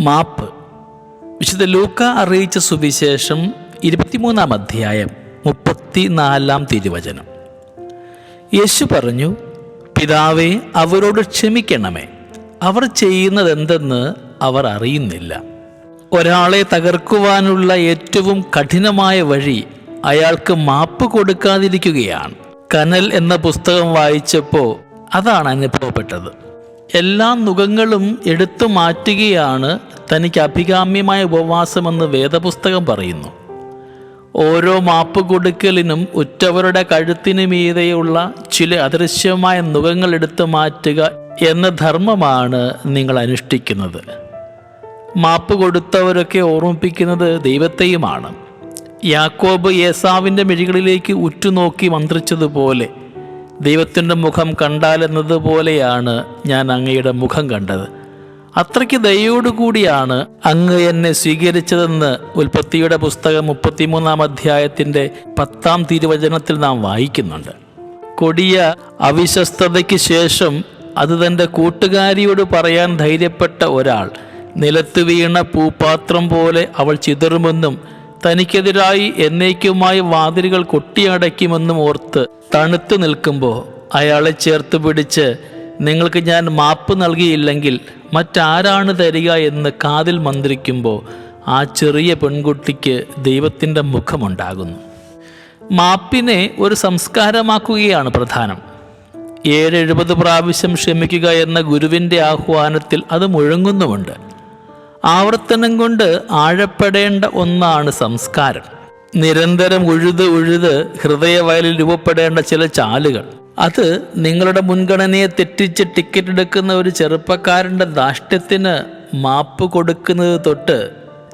മാപ്പ്. വിശുദ്ധ ലൂക്ക അറിയിച്ച സുവിശേഷം ഇരുപത്തിമൂന്നാം അധ്യായം മുപ്പത്തിനാലാം തിരുവചനം. യേശു പറഞ്ഞു പിതാവേ അവരോട് ക്ഷമിക്കണമേ. അവർ ചെയ്യുന്നതെന്തെന്ന് അവർ അറിയുന്നില്ല. ഒരാളെ തകർക്കുവാനുള്ള ഏറ്റവും കഠിനമായ വഴി അയാൾക്ക് മാപ്പ് കൊടുക്കാതിരിക്കുകയാണ്. കനൽ എന്ന പുസ്തകം വായിച്ചപ്പോൾ അതാണ് അനുഭവപ്പെട്ടത്. എല്ലാ നുഖങ്ങളും എടുത്തു മാറ്റുകയാണ് തനിക്ക് അഭികാമ്യമായ ഉപവാസമെന്ന് വേദപുസ്തകം പറയുന്നു. ഓരോ മാപ്പ് കൊടുക്കലിനും ഉറ്റവരുടെ കഴുത്തിന് മീതെയുള്ള ചില അദൃശ്യമായ നുഖങ്ങൾ എടുത്തു മാറ്റുക എന്ന ധർമ്മമാണ് നിങ്ങൾ അനുഷ്ഠിക്കുന്നത്. മാപ്പ് കൊടുത്തവരൊക്കെ ഓർമ്മിപ്പിക്കുന്നത് ദൈവത്തെയുമാണ്. യാക്കോബ് യേസാവിന്റെ മിഴികളിലേക്ക് ഉറ്റുനോക്കി മന്ത്രിച്ചതുപോലെ ദൈവത്തിന്റെ മുഖം കണ്ടാലെന്നതുപോലെയാണ് ഞാൻ അങ്ങയുടെ മുഖം കണ്ടത്. അത്രയ്ക്ക് ദയോടുകൂടിയാണ് അങ്ങ് എന്നെ സ്വീകരിച്ചതെന്ന് ഉൽപ്പത്തിയുടെ പുസ്തകം മുപ്പത്തിമൂന്നാം അധ്യായത്തിന്റെ പത്താം തിരുവചനത്തിൽ നാം വായിക്കുന്നുണ്ട്. കൊടിയ അവിശ്വസ്തതയ്ക്ക് ശേഷം അത് തന്റെ കൂട്ടുകാരിയോട് പറയാൻ ധൈര്യപ്പെട്ട ഒരാൾ നിലത്ത് വീണ പൂപാത്രം പോലെ അവൾ ചിതറുമെന്നും തനിക്കെതിരായി എന്നേക്കുമായി വാതിലുകൾ കൊട്ടിയടയ്ക്കുമെന്നും ഓർത്ത് തണുത്തു നിൽക്കുമ്പോൾ അയാളെ ചേർത്ത് പിടിച്ച് നിങ്ങൾക്ക് ഞാൻ മാപ്പ് നൽകിയില്ലെങ്കിൽ മറ്റാരാണ് തരിക എന്ന് കാതിൽ മന്ത്രിക്കുമ്പോൾ ആ ചെറിയ പെൺകുട്ടിക്ക് ദൈവത്തിന്റെ മുഖമുണ്ടാകുന്നു. മാപ്പിനെ ഒരു സംസ്കാരമാക്കുകയാണ് പ്രധാനം. ഏഴെഴുപത് പ്രാവശ്യം ക്ഷമിക്കുക എന്ന ഗുരുവിന്റെ ആഹ്വാനത്തിൽ അത് മുഴങ്ങുന്നുമുണ്ട്. ആവർത്തനം കൊണ്ട് ആഴപ്പെടേണ്ട ഒന്നാണ് സംസ്കാരം. നിരന്തരം ഉഴുത് ഉഴുത് ഹൃദയവയലിൽ രൂപപ്പെടേണ്ട ചില ചാലുകൾ. അത് നിങ്ങളുടെ മുൻഗണനയെ തെറ്റിച്ച് ടിക്കറ്റ് എടുക്കുന്ന ഒരു ചെറുപ്പക്കാരന്റെ ധാഷ്ട്യത്തിന് മാപ്പ് കൊടുക്കുന്നത് തൊട്ട്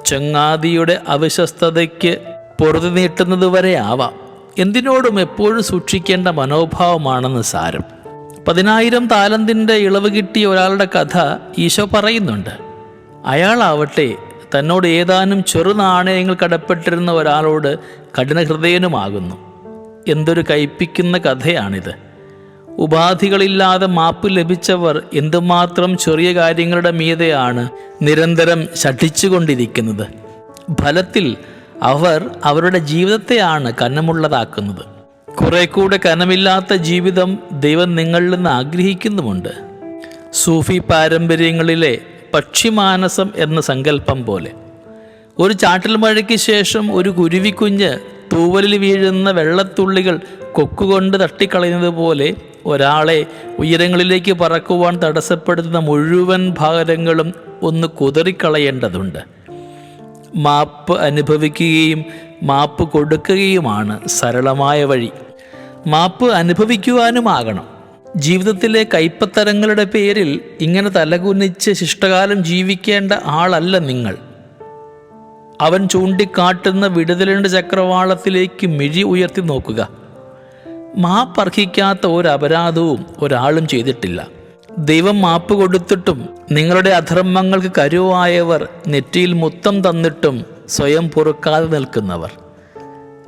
ചങ്ങാതിയുടെ അവിശ്വസ്തതയ്ക്ക് പൊറുതി നീട്ടുന്നത് വരെ ആവാം. എന്തിനോടും എപ്പോഴും സൂക്ഷിക്കേണ്ട മനോഭാവമാണെന്ന് സാരം. പതിനായിരം താലന്തിന്റെ ഇളവ് കിട്ടിയ ഒരാളുടെ കഥ ഈശോ പറയുന്നുണ്ട്. അയാളാവട്ടെ തന്നോട് ഏതാനും ചെറുനാണയങ്ങൾ കടപ്പെട്ടിരുന്ന ഒരാളോട് കഠിനഹൃദയനുമാകുന്നു. എന്തൊരു കയ്പിക്കുന്ന കഥയാണിത്. ഉപാധികളില്ലാതെ മാപ്പ് ലഭിച്ചവർ എന്തുമാത്രം ചെറിയ കാര്യങ്ങളുടെ മീതെയാണ് നിരന്തരം ശഠിച്ചുകൊണ്ടിരിക്കുന്നത്. ഫലത്തിൽ അവർ അവരുടെ ജീവിതത്തെയാണ് കനമുള്ളതാക്കുന്നത്. കുറെ കൂടെ കനമില്ലാത്ത ജീവിതം ദൈവം നിങ്ങളിൽ നിന്ന് ആഗ്രഹിക്കുന്നുമുണ്ട്. സൂഫി പാരമ്പര്യങ്ങളിലെ പക്ഷിമാനസം എന്ന സങ്കല്പം പോലെ. ഒരു ചാറ്റൽ മഴയ്ക്ക് ശേഷം ഒരു കുരുവിക്കുഞ്ഞ് തൂവലിൽ വീഴുന്ന വെള്ളത്തുള്ളികൾ കൊക്കുകൊണ്ട് തട്ടിക്കളയുന്നത് പോലെ ഒരാളെ ഉയരങ്ങളിലേക്ക് പറക്കുവാൻ തടസ്സപ്പെടുത്തുന്ന മുഴുവൻ ഭാരങ്ങളും ഒന്ന് കുതറിക്കളയേണ്ടതുണ്ട്. മാപ്പ് അനുഭവിക്കുകയും മാപ്പ് കൊടുക്കുകയുമാണ് സരളമായ വഴി. മാപ്പ് അനുഭവിക്കുവാനുമാകണം. ജീവിതത്തിലെ കൈപ്പത്തരങ്ങളുടെ പേരിൽ ഇങ്ങനെ തലകുനിച്ച് ശിഷ്ടകാലം ജീവിക്കേണ്ട ആളല്ല നിങ്ങൾ. അവൻ ചൂണ്ടിക്കാട്ടുന്ന വിടുതലിന്റെ ചക്രവാളത്തിലേക്ക് മിഴി ഉയർത്തി നോക്കുക. മാപ്പർഹിക്കാത്ത ഒരു അപരാധവും ഒരാളും ചെയ്തിട്ടില്ല. ദൈവം മാപ്പ് കൊടുത്തിട്ടും നിങ്ങളുടെ അധർമ്മങ്ങൾക്ക് കരുവായവർ നെറ്റിയിൽ മുത്തം തന്നിട്ടും സ്വയം പൊറുക്കാതെ നിൽക്കുന്നവർ.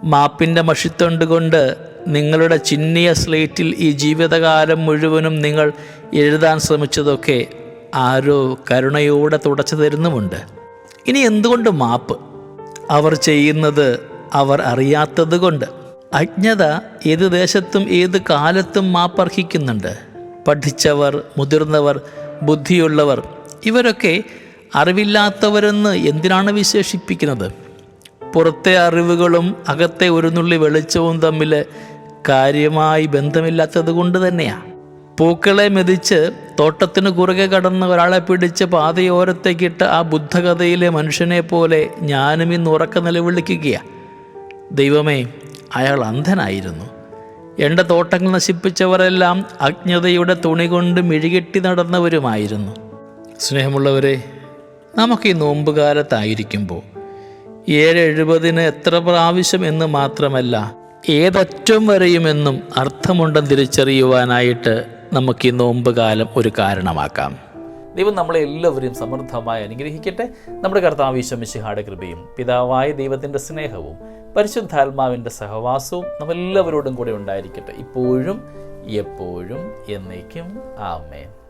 മാപ്പിന്റെ മഷിത്തൊണ്ട് കൊണ്ട് നിങ്ങളുടെ ചിന്നിയ സ്ലേറ്റിൽ ഈ ജീവിതകാലം മുഴുവനും നിങ്ങൾ എഴുതാൻ ശ്രമിച്ചതൊക്കെ ആരോ കരുണയോടെ തുടച്ചു തരുന്നുമുണ്ട്. ഇനി എന്തുകൊണ്ട് മാപ്പ്? അവർ ചെയ്യുന്നത് അവർ അറിയാത്തത് കൊണ്ട് അജ്ഞത ഏത് ദേശത്തും ഏത് കാലത്തും മാപ്പർഹിക്കുന്നുണ്ട്. പഠിച്ചവർ മുതിർന്നവർ ബുദ്ധിയുള്ളവർ ഇവരൊക്കെ അറിവില്ലാത്തവരെന്ന് എന്തിനാണ് വിശേഷിപ്പിക്കുന്നത്? പുറത്തെ അറിവുകളും അകത്തെ ഒരു നുള്ളി വെളിച്ചവും തമ്മിൽ കാര്യമായി ബന്ധമില്ലാത്തത് കൊണ്ട് തന്നെയാണ് പൂക്കളെ മെതിച്ച് തോട്ടത്തിന് കുറുകെ കടന്ന് ഒരാളെ പിടിച്ച് പാതയോരത്തേക്കിട്ട് ആ ബുദ്ധകഥയിലെ മനുഷ്യനെ പോലെ ഞാനും ഇന്ന് ഉറക്ക നിലവിളിക്കുകയാണ് ദൈവമേ അയാൾ അന്ധനായിരുന്നു. എന്റെ തോട്ടങ്ങൾ നശിപ്പിച്ചവരെല്ലാം അജ്ഞതയുടെ തുണി കൊണ്ട് മിഴികെട്ടി നടന്നവരുമായിരുന്നു. സ്നേഹമുള്ളവരെ നമുക്ക് ഈ നോമ്പുകാലത്തായിരിക്കുമ്പോൾ ഏഴ് എഴുപതിന് എത്ര പ്രാവശ്യം എന്ന് മാത്രമല്ല ഏതറ്റം വരെയുമെന്നും അർത്ഥമുണ്ടെന്ന് തിരിച്ചറിയുവാനായിട്ട് നമുക്ക് ഈ നോമ്പ് കാലം ഒരു കാരണമാക്കാം. ദൈവം നമ്മളെ എല്ലാവരെയും സമൃദ്ധമായി അനുഗ്രഹിക്കട്ടെ. നമ്മുടെ കർത്താവിശ്വമിശിഹാടെ കൃപയും പിതാവായ ദൈവത്തിന്റെ സ്നേഹവും പരിശുദ്ധാത്മാവിന്റെ സഹവാസവും നമ്മെല്ലാവരോടും കൂടെ ഉണ്ടായിരിക്കട്ടെ. ഇപ്പോഴും എപ്പോഴും എന്നേക്കും. ആമേൻ.